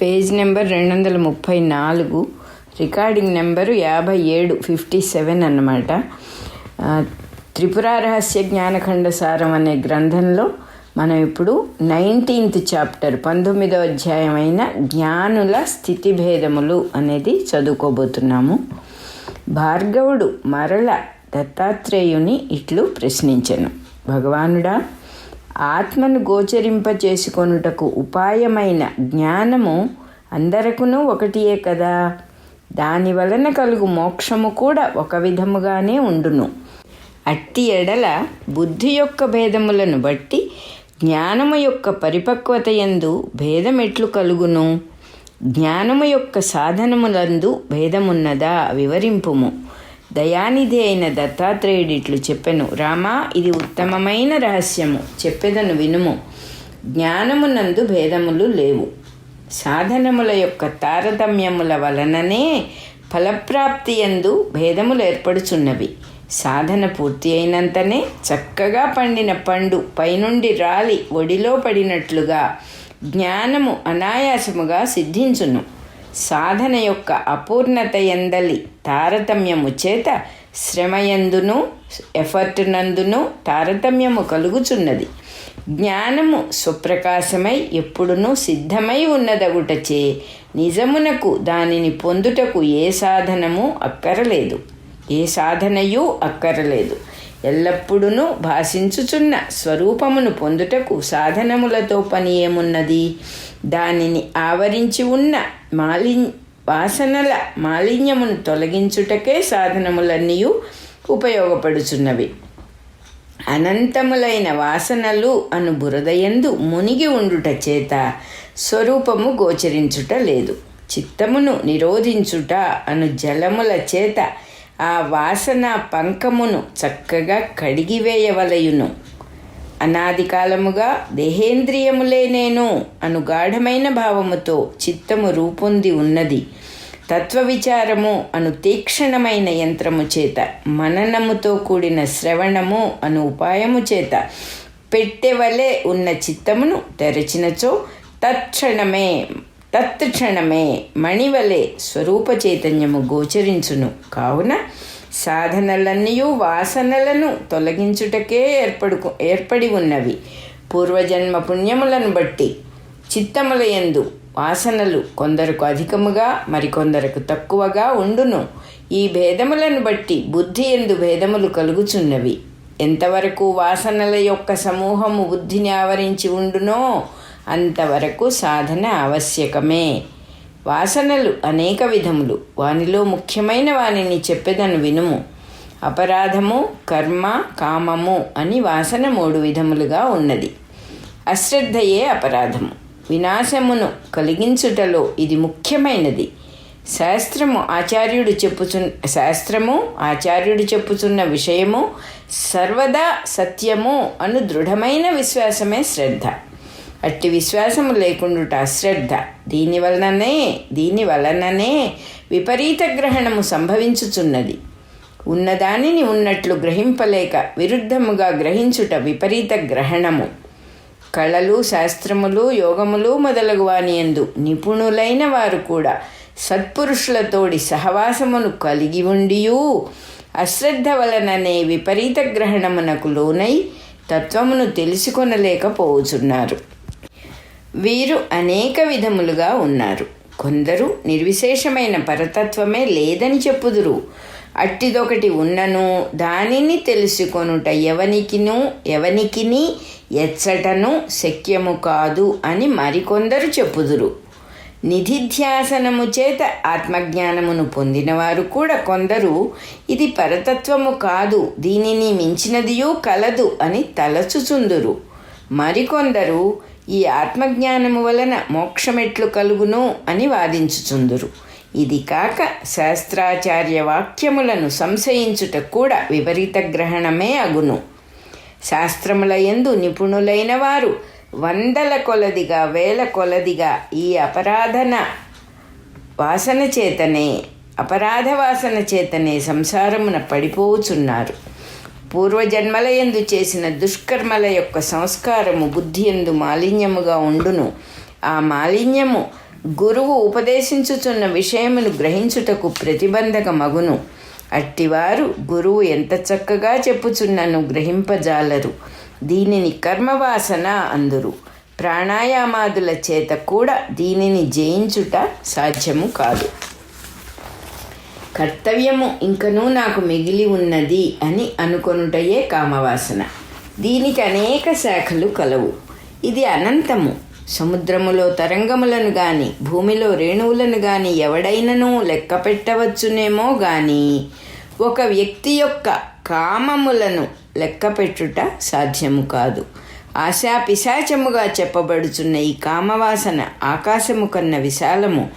Page number రెండు వందల ముప్పై నాలుగు రికార్డింగ్ నెంబరు యాభై ఏడు ఫిఫ్టీ సెవెన్ అన్నమాట. త్రిపుర రహస్య జ్ఞానఖండ సారం అనే గ్రంథంలో మనం ఇప్పుడు నైన్టీన్త్ చాప్టర్ పంతొమ్మిదవ అధ్యాయమైన జ్ఞానుల స్థితి భేదములు అనేది చదువుకోబోతున్నాము. భార్గవుడు మరల దత్తాత్రేయుని ఇట్లు ప్రశ్నించను. భగవానుడా ఆత్మను గోచరింప చేసుకొనుటకు ఉపాయమైన జ్ఞానము అందరకును ఒకటియే కదా. దాని వలన కలుగు మోక్షము కూడా ఒక విధముగానే ఉండును. అట్టి ఎడల బుద్ధి యొక్క భేదములను బట్టి జ్ఞానము యొక్క పరిపక్వత యందు భేదమెట్లు కలుగును. జ్ఞానము యొక్క సాధనములందు భేదమున్నదా వివరింపుము. దయానిధి అయిన దత్తాత్రేయుడిట్లు చెప్పెను. రామా ఇది ఉత్తమమైన రహస్యము. చెప్పేదను వినుము. జ్ఞానమునందు భేదములు లేవు. సాధనముల యొక్క తారతమ్యముల వలననే ఫలప్రాప్తి యందు భేదములు ఏర్పడుచున్నవి. సాధన పూర్తి అయినంతనే చక్కగా పండిన పండు పైనుండి రాలి ఒడిలో పడినట్లుగా జ్ఞానము అనాయాసముగా సిద్ధించును. సాధన యొక్క అపూర్ణత ఎందలి తారతమ్యము చేత శ్రమయందును ఎఫర్ట్ నందును తారతమ్యము కలుగుచున్నది. జ్ఞానము సుప్రకాశమై ఎప్పుడునూ సిద్ధమై ఉన్నదగుటచే నిజమునకు దానిని పొందుటకు ఏ సాధనము అక్కరలేదు. ఏ సాధనయు అక్కరలేదు. ఎల్లప్పుడూ భాషించుచున్న స్వరూపమును పొందుటకు సాధనములతో పని ఏమున్నది? దానిని ఆవరించి ఉన్న మాలి వాసనల మాలిన్యమును తొలగించుటకే సాధనములన్నీ ఉపయోగపడుచున్నవి. అనంతములైన వాసనలు అను బురదయందు మునిగి ఉండుట చేత స్వరూపము గోచరించుట లేదు. చిత్తమును నిరోధించుట అను జలముల చేత ఆ వాసన పంకమును చక్కగా కడిగివేయవలయును. అనాది కాలముగా దేహేంద్రియములే నేను అను గాఢమైన భావముతో చిత్తము రూపొంది ఉన్నది. తత్వ విచారము అను తీక్షణమైన యంత్రము చేత మననముతో కూడిన శ్రవణము అను ఉపాయము చేత పెట్టెవలే ఉన్న చిత్తమును తెరచినచో తత్క్షణమే తత్క్షణమే మణివలే స్వరూప చైతన్యము గోచరించును. కావున సాధనలన్నీ వాసనలను తొలగించుటకే ఏర్పడుకు ఏర్పడి ఉన్నవి. పూర్వజన్మ పుణ్యములను బట్టి చిత్తములయందు వాసనలు కొందరకు అధికముగా మరికొందరకు తక్కువగా ఉండును. ఈ భేదములను బట్టి బుద్ధి ఎందు భేదములు కలుగుచున్నవి. ఎంతవరకు వాసనల యొక్క సమూహము బుద్ధిని ఆవరించి ఉండునో అంతవరకు సాధన ఆవశ్యకమే. వాసనలు అనేక విధములు. వానిలో ముఖ్యమైన వానిని చెప్పేదను వినుము. అపరాధము కర్మ కామము అని వాసన మూడు విధములుగా ఉన్నది. అశ్రద్ధయే అపరాధము. వినాశమును కలిగించుటలో ఇది ముఖ్యమైనది. శాస్త్రము ఆచార్యుడు చెప్పుచు శాస్త్రము ఆచార్యుడు చెప్పుచున్న విషయము సర్వదా సత్యము అను దృఢమైన విశ్వాసమే శ్రద్ధ. అట్టి విశ్వాసము లేకుండుట అశ్రద్ధ. దీని వలననే దీని వలననే విపరీత గ్రహణము సంభవించుచున్నది. ఉన్నదానిని ఉన్నట్లు గ్రహింపలేక విరుద్ధముగా గ్రహించుట విపరీత గ్రహణము. కళలు శాస్త్రములు యోగములు మొదలగు వానియందు నిపుణులైన వారు కూడా సత్పురుషులతోడి సహవాసమును కలిగి ఉండియూ అశ్రద్ధ వలననే విపరీత గ్రహణమునకు లోనై తత్వమును తెలుసుకొనలేకపోవచున్నారు వీరు అనేక విధములుగా ఉన్నారు. కొందరు నిర్విశేషమైన పరతత్వమే లేదని చెప్పుదురు. అట్టిదొకటి ఉన్నను దానిని తెలుసుకొనుట ఎవనికిను ఎవనికిని ఎచ్చటను శక్యము కాదు అని మరికొందరు చెప్పుదురు. నిధిధ్యాసనము చేత ఆత్మజ్ఞానమును పొందినవారు కూడా కొందరు ఇది పరతత్వము కాదు దీనిని మించినదియూ కలదు అని తలచుచుందురు. మరికొందరు ఈ ఆత్మజ్ఞానము వలన మోక్షమెట్లు కలుగును అని వాదించుచుందురు. ఇది కాక శాస్త్రాచార్య వాక్యములను సంశయించుట కూడా విపరీత గ్రహణమే అగును. శాస్త్రముల యందు నిపుణులైన వారు వందల కొలదిగా వేల కొలదిగా ఈ అపరాధన వాసన చేతనే అపరాధ వాసన చేతనే సంసారమున పడిపోవుచున్నారు. పూర్వజన్మలయందు చేసిన దుష్కర్మల యొక్క సంస్కారము బుద్ధి ఎందు మాలిన్యముగా ఉండును. ఆ మాలిన్యము గురువు ఉపదేశించుచున్న విషయమును గ్రహించుటకు ప్రతిబంధక మగును అట్టివారు గురువు ఎంత చక్కగా చెప్పుచున్నను గ్రహింపజాలరు. దీనిని కర్మవాసన అందురు. ప్రాణాయామాదుల చేత కూడా దీనిని జయించుట సాధ్యము కాదు. కర్తవ్యము ఇంకనూ నాకు మిగిలి ఉన్నది అని అనుకొనుటయే కామవాసన. దీనికి అనేక శాఖలు కలవు. ఇది అనంతము. సముద్రములో తరంగములను గాని భూమిలో రేణువులను గాని ఎవడైనను లెక్క పెట్టవచ్చునేమో గాని ఒక వ్యక్తి యొక్క కామములను లెక్కపెట్టుట సాధ్యము కాదు. ఆశా పిశాచముగా చెప్పబడుచున్న ఈ కామవాసన ఆకాశము కన్న విశాలము.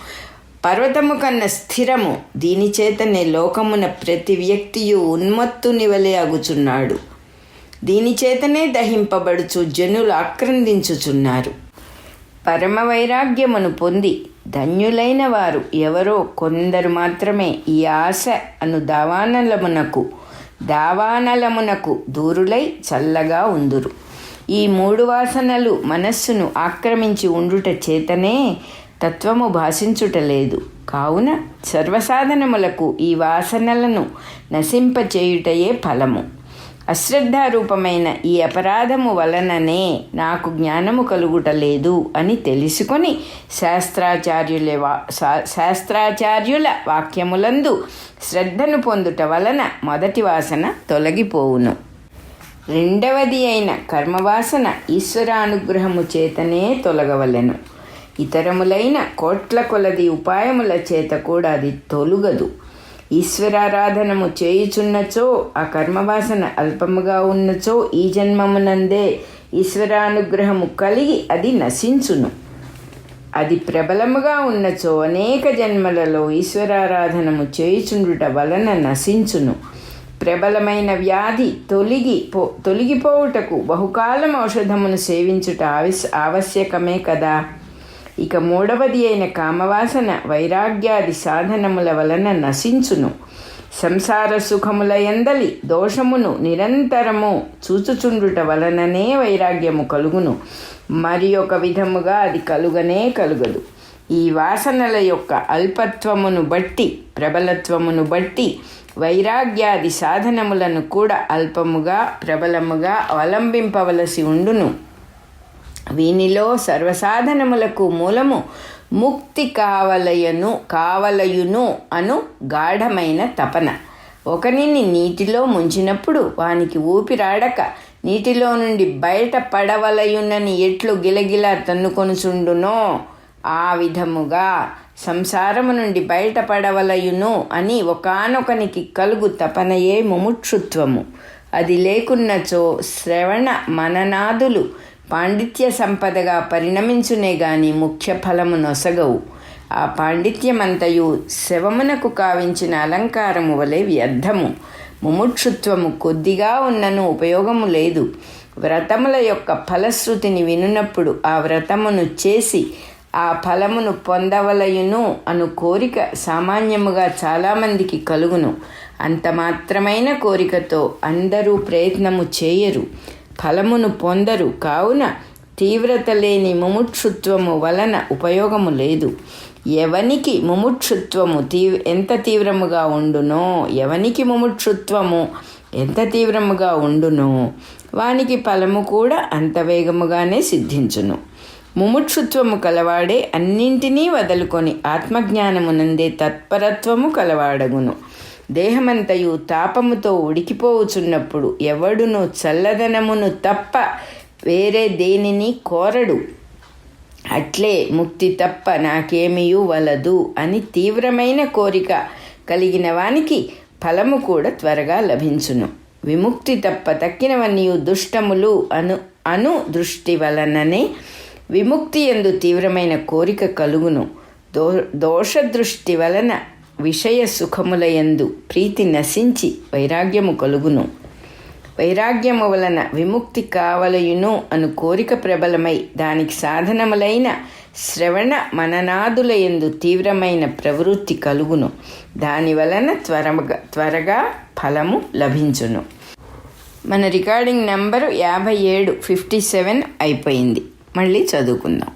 పర్వతము కన్న స్థిరము దీనిచేతనే లోకమున ప్రతి వ్యక్తియు ఉన్మత్తుని వలె అగుచున్నాడు. దీనిచేతనే దహింపబడుచు జనులు ఆక్రందించుచున్నారు. పరమ వైరాగ్యమును పొంది ధన్యులైన వారు ఎవరో కొందరు మాత్రమే ఈ ఆశ అను దావానలమునకు దావానలమునకు దూరులై చల్లగా ఉందురు. ఈ మూడు వాసనలు మనస్సును ఆక్రమించి ఉండుట చేతనే తత్వము భాషించుటలేదు. కావున సర్వసాధనములకు ఈ వాసనలను నశింపచేయుటయే ఫలము. అశ్రద్ధారూపమైన ఈ అపరాధము వలననే నాకు జ్ఞానము కలుగుటలేదు అని తెలుసుకొని శాస్త్రాచార్యుల వా శాస్త్రాచార్యుల వాక్యములందు శ్రద్ధను పొందుట వలన మొదటి వాసన తొలగిపోవును. రెండవది అయిన కర్మవాసన ఈశ్వరానుగ్రహము చేతనే తొలగవలెను. ఇతరములైన కోట్ల కొలది ఉపాయముల చేత కూడా అది తొలుగదు. ఈశ్వరారాధనము చేయుచున్నచో ఆ కర్మవాసన అల్పముగా ఉన్నచో ఈ జన్మమునందే ఈశ్వరానుగ్రహము కలిగి అది నశించును. అది ప్రబలముగా ఉన్నచో అనేక జన్మలలో ఈశ్వరారాధనము చేయుచుండుట వలన నశించును. ప్రబలమైన వ్యాధి తొలగి పో తొలగిపోవుటకు బహుకాలం ఔషధమును సేవించుట ఆవశ్ ఆవశ్యకమే కదా? ఇక మూడవది అయిన కామవాసన వైరాగ్యాది సాధనముల వలన నశించును. సంసార సుఖముల ఎందలి దోషమును నిరంతరము చూచుచుండుట వలననే వైరాగ్యము కలుగును. మరి ఒక విధముగా అది కలుగనే కలుగదు. ఈ వాసనల యొక్క అల్పత్వమును బట్టి ప్రబలత్వమును బట్టి వైరాగ్యాది సాధనములను కూడా అల్పముగా ప్రబలముగా అవలంబింపవలసి ఉండును. వీనిలో సర్వసాధనములకు మూలము ముక్తి కావలయను కావలయును అను గాఢమైన తపన. ఒకనిని నీటిలో ముంచినప్పుడు వానికి ఊపిరాడక నీటిలో నుండి బయట పడవలయునని ఎట్లు గిలగిలా తన్నుకొనుచుండునో ఆ విధముగా సంసారము నుండి బయటపడవలయును అని ఒకనొకనికి కలుగు తపనయే ముముక్షుత్వము. అది లేకున్నచో శ్రవణ మననాదులు పాండిత్య సంపదగా పరిణమించునే గాని ముఖ్య ఫలము నొసగవు. ఆ పాండిత్యమంతయు శవమునకు కావించిన అలంకారము వలె వ్యర్థము. ముముక్షుత్వము కొద్దిగా ఉన్నను ఉపయోగము లేదు. వ్రతముల యొక్క ఫలశ్రుతిని వినున్నప్పుడు ఆ వ్రతమును చేసి ఆ ఫలమును పొందవలయును అను కోరిక సామాన్యముగా చాలామందికి కలుగును. అంత మాత్రమైన కోరికతో అందరూ ప్రయత్నము చేయరు. ఫలమును పొందరు. కావున తీవ్రత లేని ముముక్షుత్వము వలన ఉపయోగము లేదు. ఎవనికి ముముక్షుత్వము తీవ్ ఎంత తీవ్రముగా ఉండునో ఎవనికి ముముక్షుత్వము ఎంత తీవ్రముగా ఉండునో వానికి ఫలము కూడా అంత వేగముగానే సిద్ధించును. ముముక్షుత్వము కలవాడే అన్నింటినీ వదులుకొని ఆత్మజ్ఞానమునందే తత్పరత్వము కలవాడగును. దేహమంతయు తాపముతో ఉడికిపోవుచున్నప్పుడు ఎవడును చల్లదనమును తప్ప వేరే దేనిని కోరడు. అట్లే ముక్తి తప్ప నాకేమియూ వలదు అని తీవ్రమైన కోరిక కలిగిన వానికి ఫలము కూడా త్వరగా లభించును. విముక్తి తప్ప తక్కినవన్నీ దుష్టములు అను అను దృష్టి వలననే విముక్తి ఎందు తీవ్రమైన కోరిక కలుగును. దో దోషదృష్టి వలన విషయ సుఖముల యందు ప్రీతి నశించి వైరాగ్యము కలుగును. వైరాగ్యము వలన విముక్తి కావలయును అను కోరిక ప్రబలమై దానికి సాధనములైన శ్రవణ మననాదులయందు తీవ్రమైన ప్రవృత్తి కలుగును. దాని వలన త్వరగా త్వరగా ఫలము లభించును. మన రికార్డింగ్ నెంబరు యాభై ఏడు ఫిఫ్టీ సెవెన్ అయిపోయింది. మళ్ళీ చదువుకుందాం.